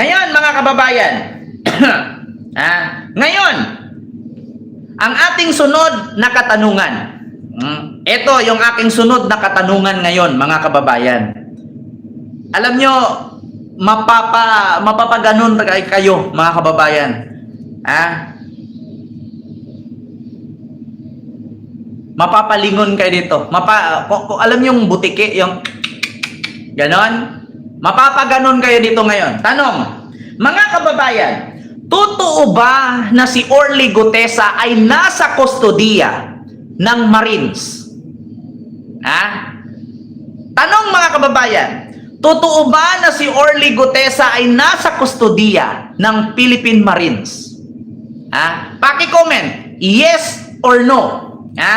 Ngayon, mga kababayan, ah, ngayon, ang ating sunod na katanungan. Hmm, ito yung aking sunod na katanungan ngayon, mga kababayan. Alam nyo, mapapa, mapapaganon kay- kayo, mga kababayan. Ah, mapapalingon kayo dito. Mapa, alam yung butike, yung ganon, mapapaganon kayo dito ngayon. Tanong, mga kababayan, totoo ba na si Orly Gutesa ay nasa kustodiya ng Marines? Ha? Tanong mga kababayan, totoo ba na si Orly Gutesa ay nasa kustodiya ng Philippine Marines? Ha? Paki-comment, yes or no? Ha?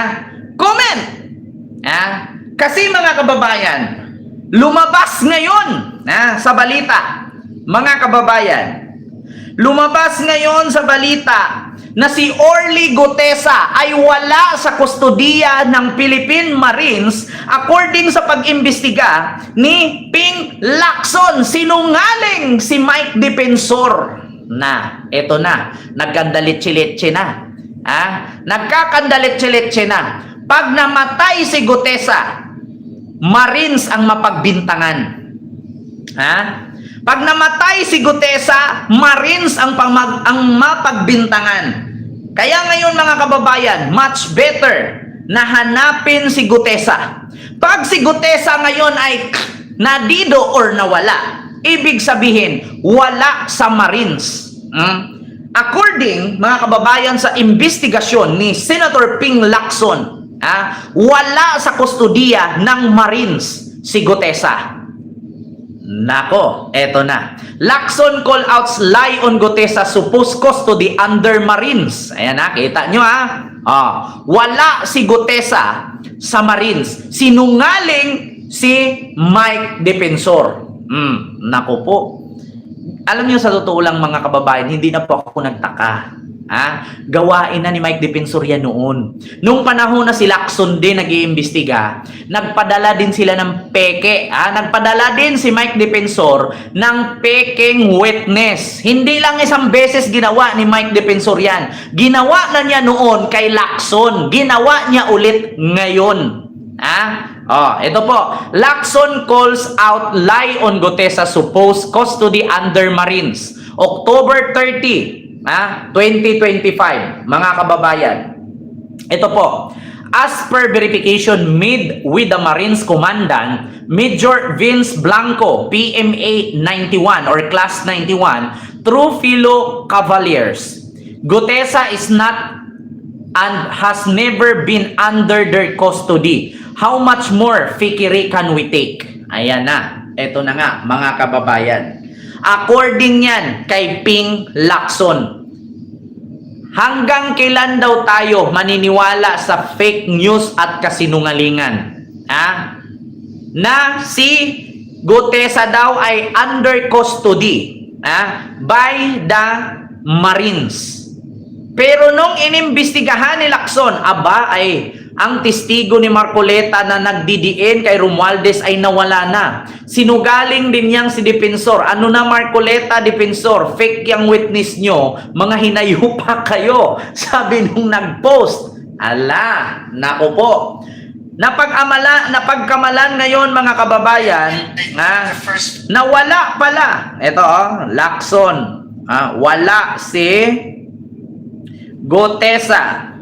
Comment! Ha? Kasi mga kababayan, lumabas ngayon ha, sa balita, mga kababayan, lumabas ngayon sa balita na si Orly Gutesa ay wala sa kustodiya ng Philippine Marines according sa pag-imbestiga ni Ping Lacson. Sinungaling si Mike Defensor na, eto na, nagkandalit-chilitsi na. Ha? Nagkakandalit-chilitsi na. Pag namatay si Gutesa, Marines ang mapagbintangan. Ha? Pag namatay si Gutesa, Marines ang pamag ang mapagbintangan. Kaya ngayon mga kababayan, much better na hanapin si Gutesa. Pag si Gutesa ngayon ay nadido or nawala, ibig sabihin, wala sa Marines. Hmm? According, mga kababayan, sa investigasyon ni Senator Ping Lacson, ah, wala sa kustodiya ng Marines si Gutesa. Nako, eto na. Lacson call outs lie on Gutesa supposed custody under Marines. Ayan na, kita nyo ha. Oh, wala si Gutesa sa Marines. Sinungaling si Mike Defensor. Hmm, nako po. Alam niyo sa totoo lang mga kababayan, hindi na po ako nagtaka. Ha? Gawain na ni Mike Defensor yan noon. Nung panahon na si Lacson din nag-iimbestiga, nagpadala din sila ng peke. Ha? Nagpadala din si Mike Defensor ng peking witness. Hindi lang isang beses ginawa ni Mike Defensor yan. Ginawa na niya noon kay Lacson. Ginawa niya ulit ngayon. Ha? Oh, ito po. Lacson calls out lie on Gutesa supposed custody under Marines. October 30, ha? 2025, mga kababayan. Ito po. As per verification made with the Marines Commandant, Major Vince Blanco, PMA 91 or Class 91, through fellow Cavaliers. Gutesa is not and has never been under their custody. How much more fikiri can we take? Ayan na. Ito na nga, mga kababayan. According yan kay Ping Lacson, hanggang kailan daw tayo maniniwala sa fake news at kasinungalingan? Ha? Na si Gutesa daw ay under custody ha? by the Marines. Pero nung inimbestigahan ni Lacson, aba ay ang testigo ni Marcoleta na nagdidiin kay Romualdez ay nawala na. Sinugaling din niyang si Defensor. Ano na Marcoleta, Defensor? Fake yung witness nyo. Mga hinayupa kayo. Sabi nung nag-post. Ala, nako po. Napag-amala, napagkamalan ngayon mga kababayan, ha, nawala pala. Ito oh, Lacson. Ah, wala si Gotesa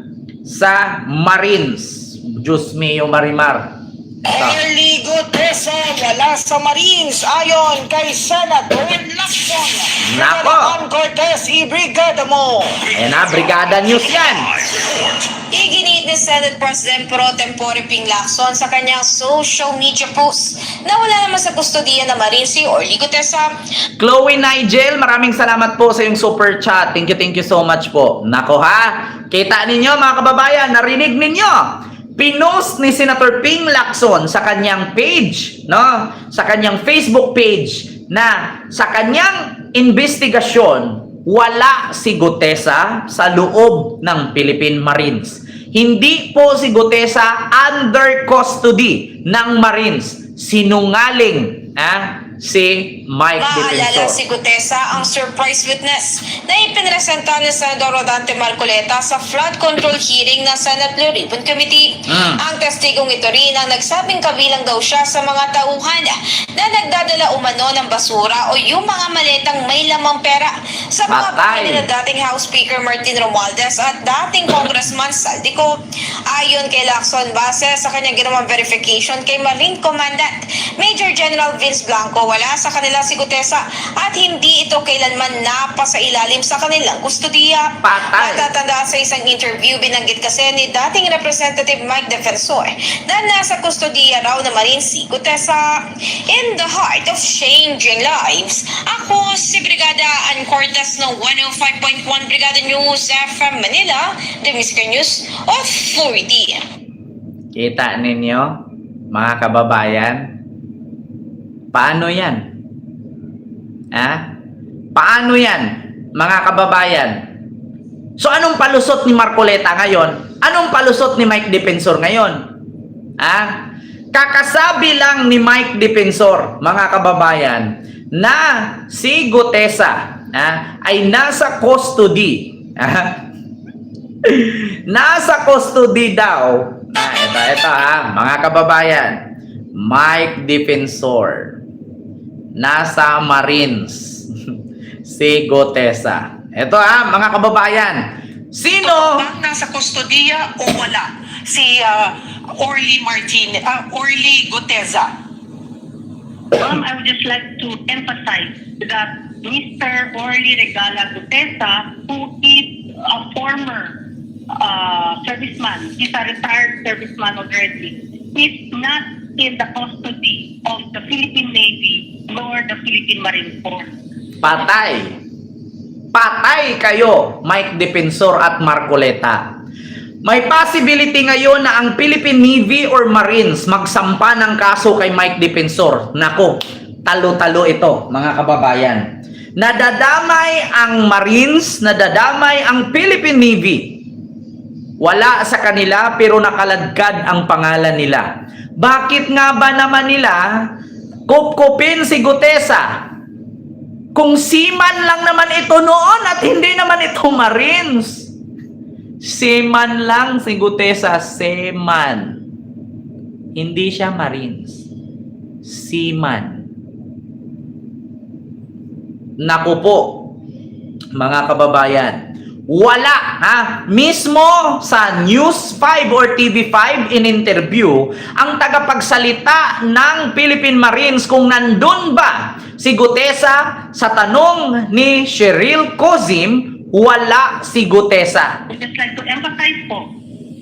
sa Marines. Diyos mio Marimar. Orly Gutesa wala sa Marines ayon kay Senator Lacson. Nako. Jonathan Cortez, i-brigada mo. Ayan na, Brigada News yan. Iginit ni Senate President Pro Tempore Ping Lacson sa kanyang social media post na wala naman sa kustodiya na marin si Orly Gutesa. Chloe Nigel, maraming salamat po sa yung super chat. Thank you, thank you so much po. Nako ha, kita ninyo mga kababayan, narinig ninyo. Pinost ni Senator Ping Lacson sa kanyang page, no? Sa kanyang Facebook page na sa kanyang investigasyon, wala si Gutesa sa loob ng Philippine Marines. Hindi po si Gutesa under custody ng Marines. Sinungaling. Ah? Si Mike Maalala Defensor. si Gutesa ang surprise witness na ipinresenta ni Senador Rodante Marcoleta sa flood control hearing ng Senate Blue Ribbon Committee. Mm. Ang testigong ito rin ang nagsabing kabilang daw siya sa mga tauhan na nagdadala umano ng basura o yung mga maletang may lamang pera sa mga bahay na dating House Speaker Martin Romualdez at dating Congressman Saldico. Ayon kay Lacson base sa kanyang ginawang verification kay Marine Commandant Major General Vince Blanco wala sa kanila si Gutesa at hindi ito kailanman napa sa ilalim sa kanilang kustodiya. Patay. Matatanda sa isang interview binanggit kasi ni dating Representative Mike Defensor na nasa kustodiya raw na Marine si Gutesa. In the heart of changing lives, ako si Brigada Ann Cortez ng 105.1 Brigada News FM Manila, the Music News Authority. Kita ninyo, mga kababayan? Paano yan? Ha? Paano yan, mga kababayan? So anong palusot ni Marcoleta ngayon? Anong palusot ni Mike Defensor ngayon? Ha? Kakasabi lang ni Mike Defensor, mga kababayan, na si Gutesa ha, ay nasa custody. Ha? Nasa custody daw. Ah, ito, ito ha, mga kababayan. Mike Defensor. Nasa Marines. si Gotesa. Ito ha, mga kababayan. Sino? Bang nasa kustodiya o wala? Si ah, Orly Martin, ah, Orly Guteza. Um, I would just like to emphasize that Mr. Orly Regala Gutesa, who is a former uh, serviceman, he's a retired serviceman already, is not in the custody of the Philippine Navy nor the Philippine Marine Corps. Patay. Patay kayo, Mike Defensor at Marcoleta. May possibility ngayon na ang Philippine Navy or Marines magsampa ng kaso kay Mike Defensor. Nako, talo-talo ito, mga kababayan. Nadadamay ang Marines, nadadamay ang Philippine Navy. Wala sa kanila pero nakaladkad ang pangalan nila. Bakit nga ba naman nila kupkupin si Gutesa? Kung seaman lang naman ito noon at hindi naman ito Marines. Seaman lang si Gutesa, seaman. Hindi siya Marines. Seaman. Naku po, mga kababayan, wala ha mismo sa News 5 or TV5 in interview ang tagapagsalita ng Philippine Marines kung nandun ba si Gutesa sa tanong ni Cheryl Cozim wala si Gutesa I just like to emphasize po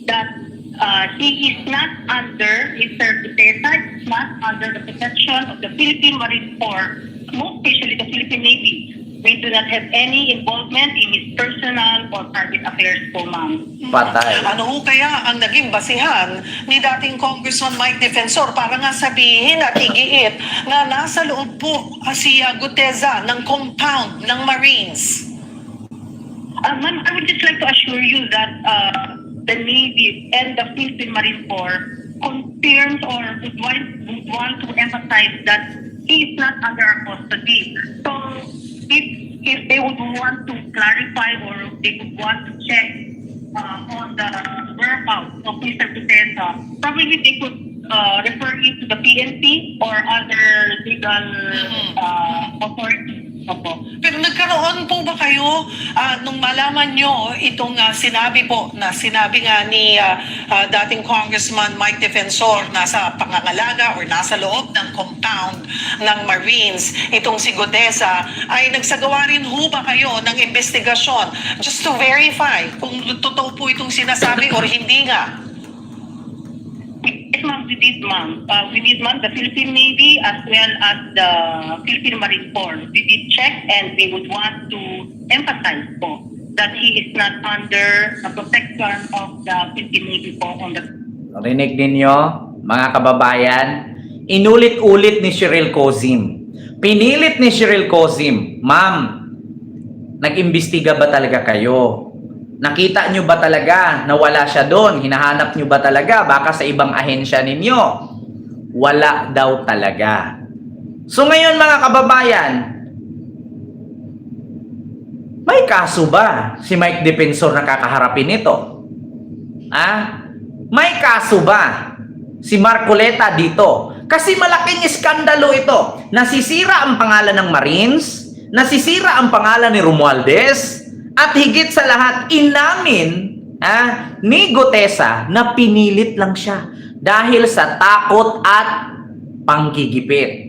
that uh, he is not under, Mr. Gutesa is not under the protection of the Philippine Marine Corps, most especially the Philippine Navy. We do not have any involvement in his personal or private affairs po, ma'am. patay Ano ho kaya ang naging basihan ni dating Congressman Mike Defensor para nga sabihin at igiit na nasa loob po si ah, Guteza ng compound ng Marines? Uh, ma'am, I would just like to assure you that uh, the Navy and the Philippine Marine Corps confirms or would want, would want to emphasize that he is not under our custody. So, if if they would want to clarify or they would want to check uh, on the whereabouts of Mr. Gutesa, probably they could uh, refer it to the PNP or other legal uh, authorities. Opo. Pero nagkaroon po ba kayo ah, nung malaman nyo itong ah, sinabi po na sinabi nga ni ah, ah, dating Congressman Mike Defensor nasa pangangalaga or nasa loob ng compound ng Marines itong si Godesa ay nagsagawa rin ho ba kayo ng investigasyon just to verify kung totoo po itong sinasabi or hindi nga? Yes, ma'am, we did, ma'am. Uh, we did, ma'am, the Philippine Navy as well as the Philippine Marine Corps. We did check and we would want to emphasize po that he is not under the protection of the Philippine Navy po on the Rinig ninyo, mga kababayan, inulit-ulit ni Cheryl Cozim. Pinilit ni Cheryl Cozim, Ma'am, nag-imbestiga ba talaga kayo? Nakita nyo ba talaga na wala siya doon? Hinahanap nyo ba talaga? Baka sa ibang ahensya ninyo? Wala daw talaga. So ngayon mga kababayan, may kaso ba si Mike Defensor na kakaharapin nito? Ah? May kaso ba si Marcoleta dito? Kasi malaking iskandalo ito. Nasisira ang pangalan ng Marines, nasisira ang pangalan ni Romualdez, at higit sa lahat, inamin ah, ni Gotesa na pinilit lang siya dahil sa takot at panggigipit.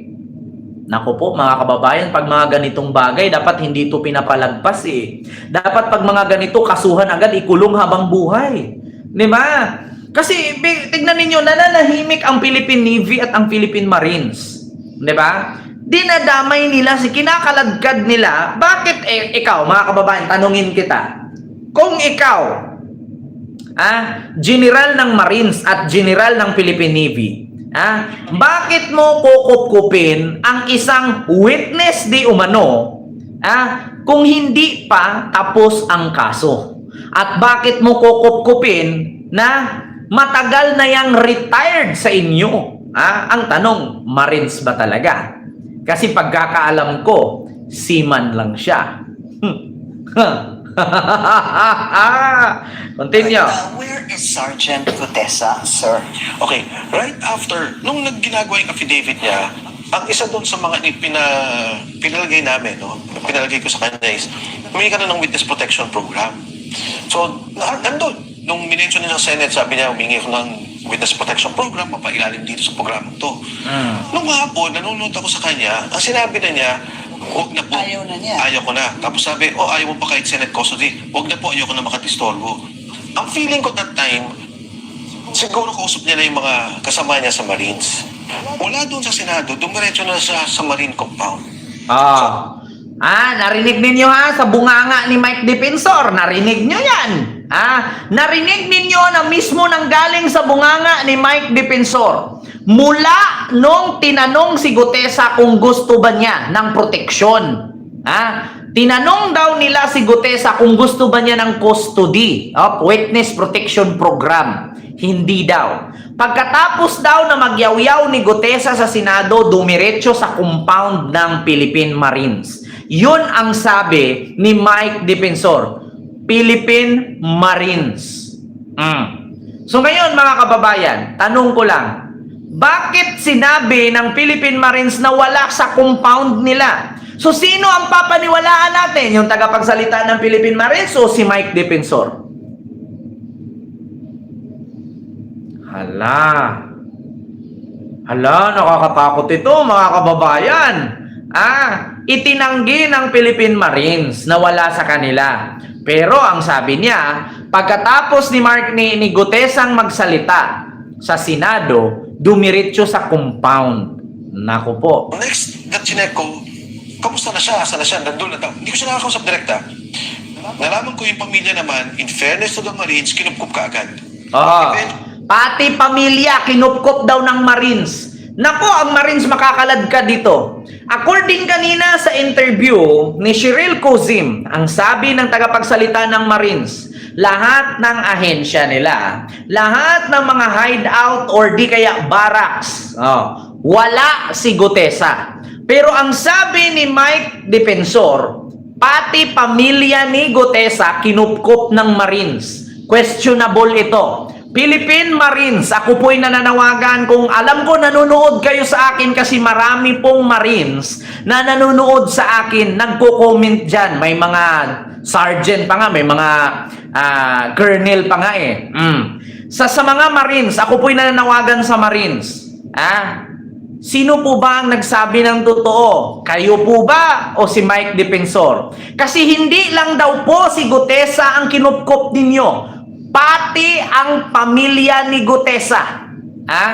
Naku po mga kababayan, pag mga ganitong bagay, dapat hindi ito pinapalagpas eh. Dapat pag mga ganito, kasuhan agad, ikulong habang buhay. Di ba? Kasi tignan ninyo, nananahimik ang Philippine Navy at ang Philippine Marines. Di ba? Dinadamay nila, si kinakaladkad nila. Bakit eh, ikaw, mga kababayan, tanungin kita. Kung ikaw, ah, general ng Marines at general ng Philippine Navy, ah, bakit mo kukupkupin ang isang witness di umano ah, kung hindi pa tapos ang kaso? At bakit mo kukupkupin na matagal na yang retired sa inyo? Ah, ang tanong, Marines ba talaga? Kasi pagkakaalam ko, seaman lang siya. Continue. Uh, where is Sergeant Gutesa, sir? Okay, right after, nung nagginagawa yung affidavit niya, ang isa doon sa mga ipina, pinalagay namin, no, pinalagay ko sa kanya is, humingi ka na ng witness protection program. So, na, nandun. Nung minention niya sa Senate, sabi niya, humingi ko ng witness protection program, mapailalim dito sa programang to. Mm. Nung hapon, nanonood ako sa kanya, ang sinabi na niya, huwag na po. Ayaw na niya. Ayaw ko na. Tapos sabi, oh, ayaw mo pa kahit Senate custody. Huwag na po, ayaw ko na makatistorbo. Ang feeling ko that time, siguro kausap niya na yung mga kasama niya sa Marines. Wala doon sa Senado, dumiretso na siya sa Marine compound. Ah. Ah, narinig ninyo ha sa bunganga ni Mike Defensor. Narinig nyo yan. Ah, narinig ninyo na mismo nang galing sa bunganga ni Mike Defensor. Mula nung tinanong si Gutesa kung gusto ba niya ng proteksyon. Ah, tinanong daw nila si Gutesa kung gusto ba niya ng custody, oh, witness protection program. Hindi daw. Pagkatapos daw na magyawyaw ni Gutesa sa Senado, dumiretso sa compound ng Philippine Marines. Yun ang sabi ni Mike Defensor. Philippine Marines. Mm. So ngayon mga kababayan, tanong ko lang, bakit sinabi ng Philippine Marines na wala sa compound nila? So sino ang papaniwalaan natin? Yung tagapagsalita ng Philippine Marines o si Mike Defensor? Hala. Hala, nakakatakot ito mga kababayan. Ah, itinanggi ng Philippine Marines na wala sa kanila. Pero ang sabi niya, pagkatapos ni Mark ni, ni Gutesang magsalita sa Senado, dumiretso sa compound. Naku po. Next, that chinek ko, kamusta na siya? Asa na siya? Nandun na daw. Hindi ko siya nakakausap direkta. Nalaman ko yung pamilya naman, in fairness to the Marines, kinupkup ka agad. Ah, pati pamilya kinupkop daw ng Marines. Nako, ang Marines makakalad ka dito. According kanina sa interview ni Cheryl Cozim, ang sabi ng tagapagsalita ng Marines, lahat ng ahensya nila, lahat ng mga hideout or di kaya barracks, oh, wala si Gutesa. Pero ang sabi ni Mike Defensor, pati pamilya ni Gutesa kinupkop ng Marines. Questionable ito. Philippine Marines, ako po'y nananawagan kung alam ko nanonood kayo sa akin kasi marami pong Marines na nanonood sa akin, nagko-comment dyan. May mga sergeant pa nga, may mga ah, colonel pa nga eh. Mm. Sa, sa mga Marines, ako po'y nananawagan sa Marines. Ah, Sino po ba ang nagsabi ng totoo? Kayo po ba o si Mike Defensor? Kasi hindi lang daw po si Gutesa ang kinupkop ninyo. Pati ang pamilya ni Gutesa. Ha?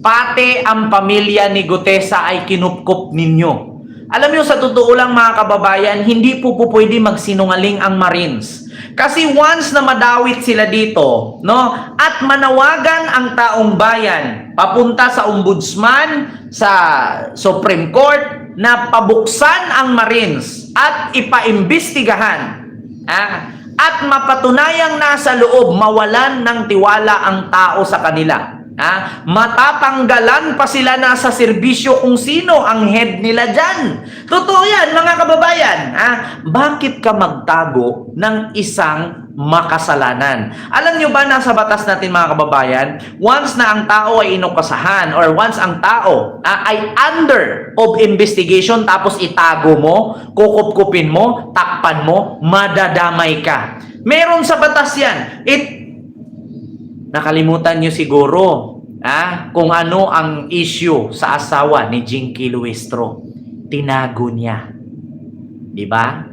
Pati ang pamilya ni Gutesa ay kinupkop ninyo. Alam niyo sa totoo lang mga kababayan, hindi po po pwede magsinungaling ang Marines. Kasi once na madawit sila dito, no, at manawagan ang taong bayan papunta sa ombudsman, sa Supreme Court na pabuksan ang Marines at ipaimbestigahan, ah, at mapatunayang nasa loob mawalan ng tiwala ang tao sa kanila. Ha? Matatanggalan pa sila na sa serbisyo kung sino ang head nila dyan. Totoo yan, mga kababayan. Ha? Bakit ka magtago ng isang makasalanan? Alam nyo ba nasa batas natin mga kababayan, once na ang tao ay inukasahan or once ang tao ah, ay under of investigation tapos itago mo, kukup-kupin mo, takpan mo, madadamay ka. Meron sa batas yan. It Nakalimutan nyo siguro ah, kung ano ang issue sa asawa ni Jinky Luistro. Tinago niya. Di ba?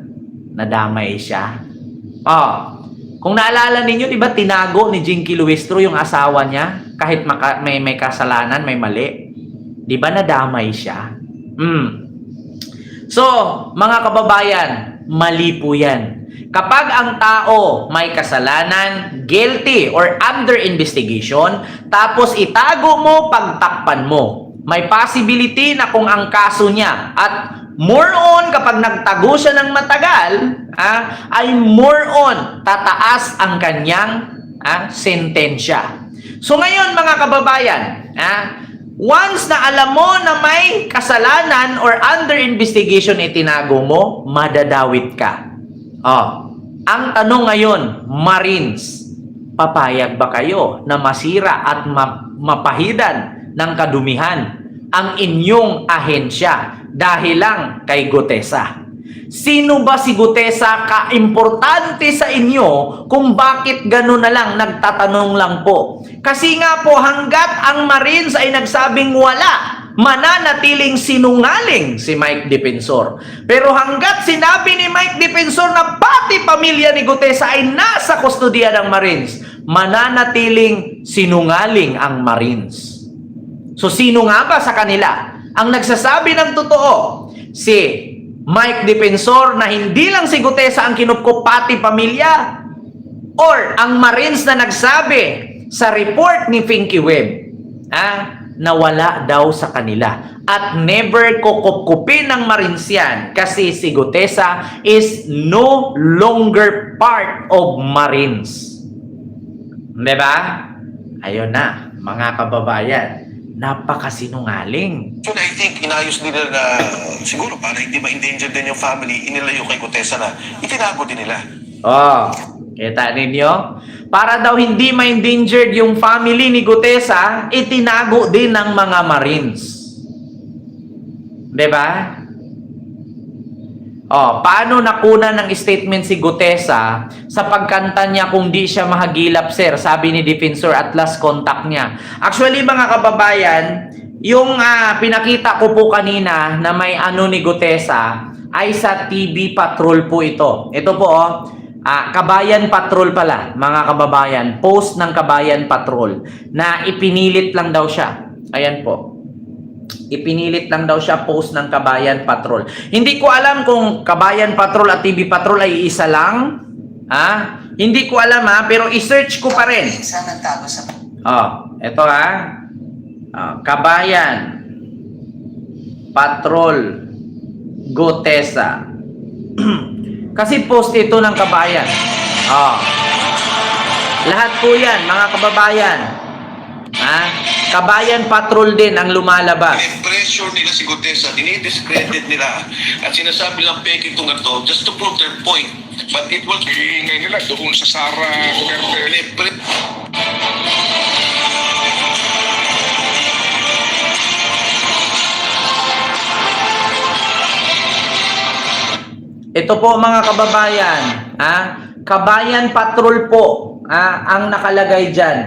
Nadamay siya. Oh, kung naalala ninyo, di ba tinago ni Jinky Luistro yung asawa niya kahit maka, may, may kasalanan, may mali. Di ba nadamay siya? Hmm. So, mga kababayan, mali po yan. Kapag ang tao may kasalanan, guilty or under investigation, tapos itago mo, pagtakpan mo, may possibility na kung ang kaso niya at more on kapag nagtago siya ng matagal, ah, ay more on tataas ang kanyang ah, sentensya. So ngayon mga kababayan, ah, once na alam mo na may kasalanan or under investigation itinago mo, madadawit ka. Oh, ang tanong ngayon, Marines, papayag ba kayo na masira at ma- mapahidan ng kadumihan ang inyong ahensya dahil lang kay Gutesa? Sino ba si Gutesa ka-importante sa inyo kung bakit gano'n na lang nagtatanong lang po? Kasi nga po hanggat ang Marines ay nagsabing wala, mananatiling sinungaling si Mike Defensor. Pero hanggat sinabi ni Mike Defensor na pati pamilya ni Gutesa ay nasa kustodiya ng Marines, mananatiling sinungaling ang Marines. So sino nga ba sa kanila ang nagsasabi ng totoo? Si Mike Defensor na hindi lang si Gutesa ang kinupkup pati pamilya or ang Marines na nagsabi sa report ni Pinky Webb ah, na wala daw sa kanila at never kukupkupin ng Marines yan kasi si Gutesa is no longer part of Marines. Diba? Ayun na, mga kababayan. Napakasinungaling. Yun, I think, inayos nila na, siguro para hindi ma-endanger din yung family, inilayo kay Gutesa na itinago din nila. Oh, kita ninyo? Para daw hindi ma-endangered yung family ni Gutesa, itinago din ng mga Marines. ba? Oh, paano nakuna ng statement si Gutesa sa pagkanta niya kung di siya mahagilap, sir? Sabi ni Defensor at last contact niya. Actually, mga kababayan, yung ah, pinakita ko po kanina na may ano ni Gutesa ay sa TV Patrol po ito. Ito po oh, ah, Kabayan Patrol pala, mga kababayan. Post ng Kabayan Patrol na ipinilit lang daw siya. Ayan po. Ipinilit lang daw siya post ng Kabayan Patrol. Hindi ko alam kung Kabayan Patrol at TV Patrol ay isa lang. Ha? Hindi ko alam ha, pero i-search ko pa rin. Oh, eto ha. Ah, Kabayan Patrol Gotesa. Kasi post ito ng Kabayan. Oh. Lahat po yan, mga kababayan. Ha? Kabayan Patrol din ang lumalabas. pressure nila si Gutesa, dinidiscredit nila at sinasabi lang peke itong ito just to prove their point. But it will Iingay nila doon sa Sara Duterte. Ito po mga kababayan, ha? Kabayan Patrol po, ha? ang nakalagay diyan.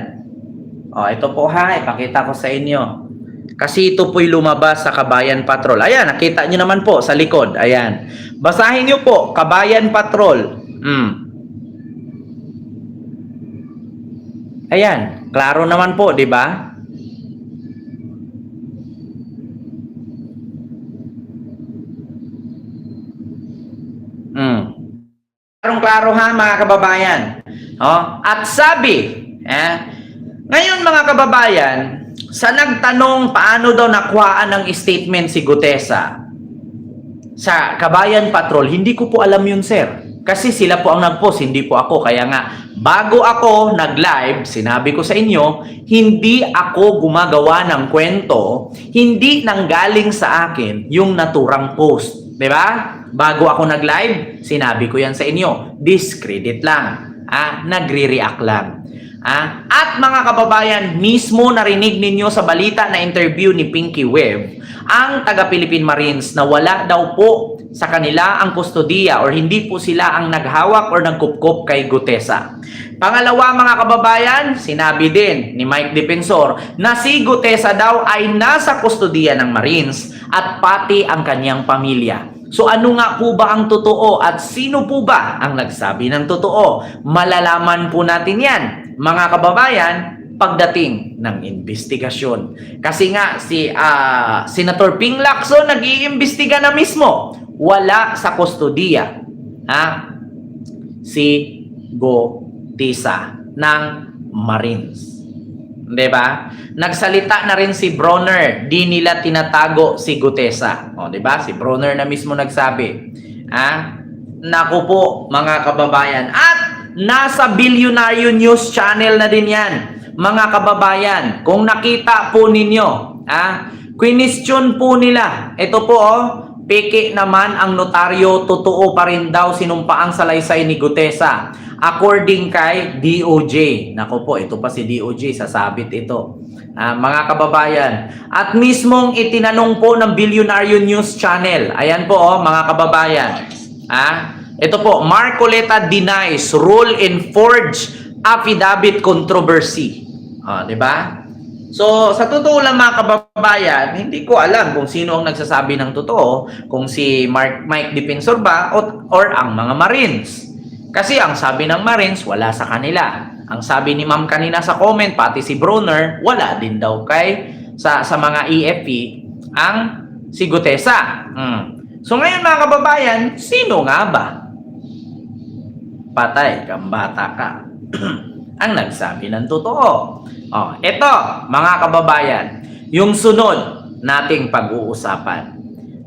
Oh, ito po ha, ipakita ko sa inyo. Kasi ito po'y lumabas sa Kabayan Patrol. Ayan, nakita nyo naman po sa likod. Ayan. Basahin nyo po, Kabayan Patrol. Mm. Ayan, klaro naman po, di ba? Mm. Klarong-klaro ha mga kababayan. Oh, at sabi, eh, ngayon mga kababayan, sa nagtanong paano daw nakuhaan ng statement si Gutesa sa Kabayan Patrol, hindi ko po alam yun sir. Kasi sila po ang nag-post, hindi po ako. Kaya nga, bago ako nag-live, sinabi ko sa inyo, hindi ako gumagawa ng kwento, hindi nanggaling sa akin yung naturang post. ba? Bago ako nag-live, sinabi ko yan sa inyo. Discredit lang. Ah, nagre-react lang. Ah, at mga kababayan, mismo narinig ninyo sa balita na interview ni Pinky Web, ang taga Philippine Marines na wala daw po sa kanila ang kustodiya or hindi po sila ang naghawak or nagkupkop kay Gutesa. Pangalawa mga kababayan, sinabi din ni Mike Defensor na si Gutesa daw ay nasa kustodiya ng Marines at pati ang kanyang pamilya. So ano nga po ba ang totoo at sino po ba ang nagsabi ng totoo? Malalaman po natin yan, mga kababayan, pagdating ng investigasyon. Kasi nga si ah, Senator Ping Lacson nag-iimbestiga na mismo. Wala sa kustodiya. Ha? Si Go Tisa ng Marines. 'Di ba? Nagsalita na rin si Bronner, di nila tinatago si Gutesa. O, 'di ba? Si Bronner na mismo nagsabi. Ah, naku po mga kababayan. At nasa Billionaire News Channel na din 'yan. Mga kababayan, kung nakita po ninyo, ah, question po nila. Ito po oh, peke naman ang notaryo, totoo pa rin daw sinumpaang salaysay ni Gutesa. According kay DOJ. Nako po, ito pa si DOJ, sasabit ito. Ah, mga kababayan. At mismong itinanong po ng Billionaire News Channel. Ayan po, oh, mga kababayan. Ah, ito po, Marcoleta denies role in forged affidavit controversy. Ah, 'di ba? So, sa totoo lang mga kababayan, hindi ko alam kung sino ang nagsasabi ng totoo, kung si Mark, Mike Defensor ba o, or ang mga Marines. Kasi ang sabi ng Marines, wala sa kanila. Ang sabi ni Ma'am kanina sa comment, pati si Brunner, wala din daw kay sa sa mga EFP ang si Gutesa. Hmm. So ngayon mga kababayan, sino nga ba? Patay kang bata ka. ang nagsabi ng totoo. Oh, ito, mga kababayan, yung sunod nating pag-uusapan.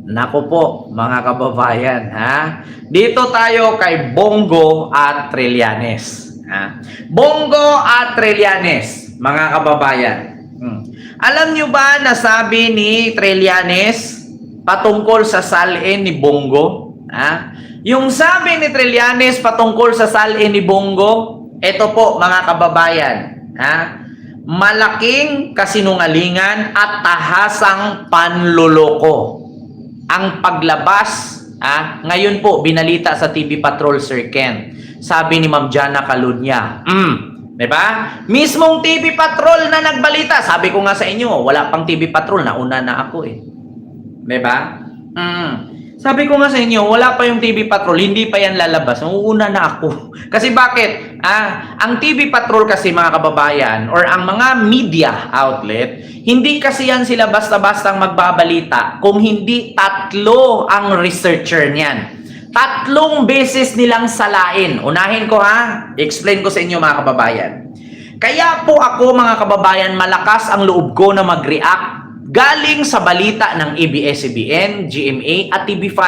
Nako po, mga kababayan, ha? Dito tayo kay Bongo at Trillanes. Ha? Bongo at Trillanes, mga kababayan. Hmm. Alam nyo ba na sabi ni Trillanes patungkol sa salin ni Bongo? Ha? Yung sabi ni Trillanes patungkol sa salin ni Bongo, ito po mga kababayan, ha? Malaking kasinungalingan at tahasang panloloko ang paglabas, ah, ngayon po, binalita sa TV Patrol Sir Ken. Sabi ni Ma'am Jana Kalunya, mm, di ba? Mismong TV Patrol na nagbalita. Sabi ko nga sa inyo, wala pang TV Patrol, nauna na ako eh. Di ba? Mm. Sabi ko nga sa inyo, wala pa yung TV Patrol, hindi pa yan lalabas. Nauuna na ako. Kasi bakit? Ah, ang TV Patrol kasi mga kababayan or ang mga media outlet, hindi kasi yan sila basta-bastang magbabalita kung hindi tatlo ang researcher niyan. Tatlong beses nilang salain. Unahin ko ha. Explain ko sa inyo mga kababayan. Kaya po ako mga kababayan, malakas ang loob ko na mag-react galing sa balita ng ABS-CBN, GMA at TV5.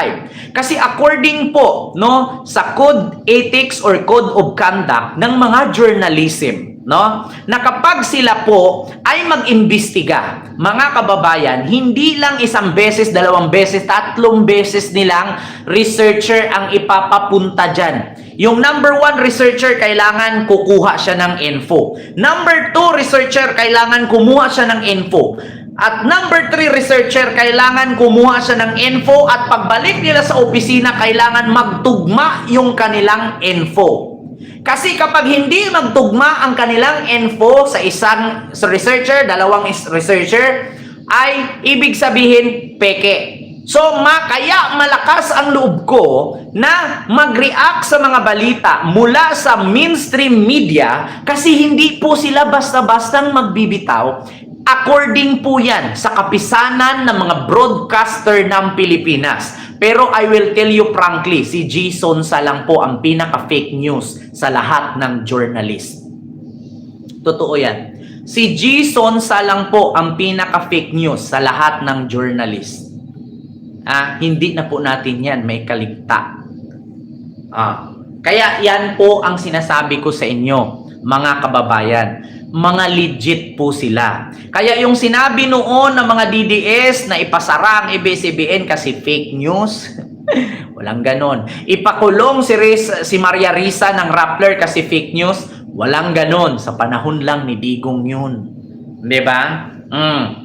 Kasi according po no sa code ethics or code of conduct ng mga journalism, no, na kapag sila po ay mag-imbestiga, mga kababayan, hindi lang isang beses, dalawang beses, tatlong beses nilang researcher ang ipapapunta diyan. Yung number one researcher, kailangan kukuha siya ng info. Number two researcher, kailangan kumuha siya ng info. At number three researcher, kailangan kumuha siya ng info at pagbalik nila sa opisina, kailangan magtugma yung kanilang info. Kasi kapag hindi magtugma ang kanilang info sa isang sa researcher, dalawang researcher, ay ibig sabihin peke. So, ma, kaya malakas ang loob ko na mag-react sa mga balita mula sa mainstream media kasi hindi po sila basta-bastang magbibitaw According po yan sa kapisanan ng mga broadcaster ng Pilipinas. Pero I will tell you frankly, si Jason sa lang po ang pinaka-fake news sa lahat ng journalist. Totoo yan. Si Jason sa lang po ang pinaka-fake news sa lahat ng journalist. Ah, hindi na po natin yan may kaligta. Ah, kaya yan po ang sinasabi ko sa inyo, mga kababayan. Mga legit po sila. Kaya yung sinabi noon ng mga DDS na ipasara ang ABS-CBN kasi fake news, walang ganon. Ipakulong si, Riz, si Maria Risa ng Rappler kasi fake news, walang ganon. Sa panahon lang ni Digong yun. Ba? Mm.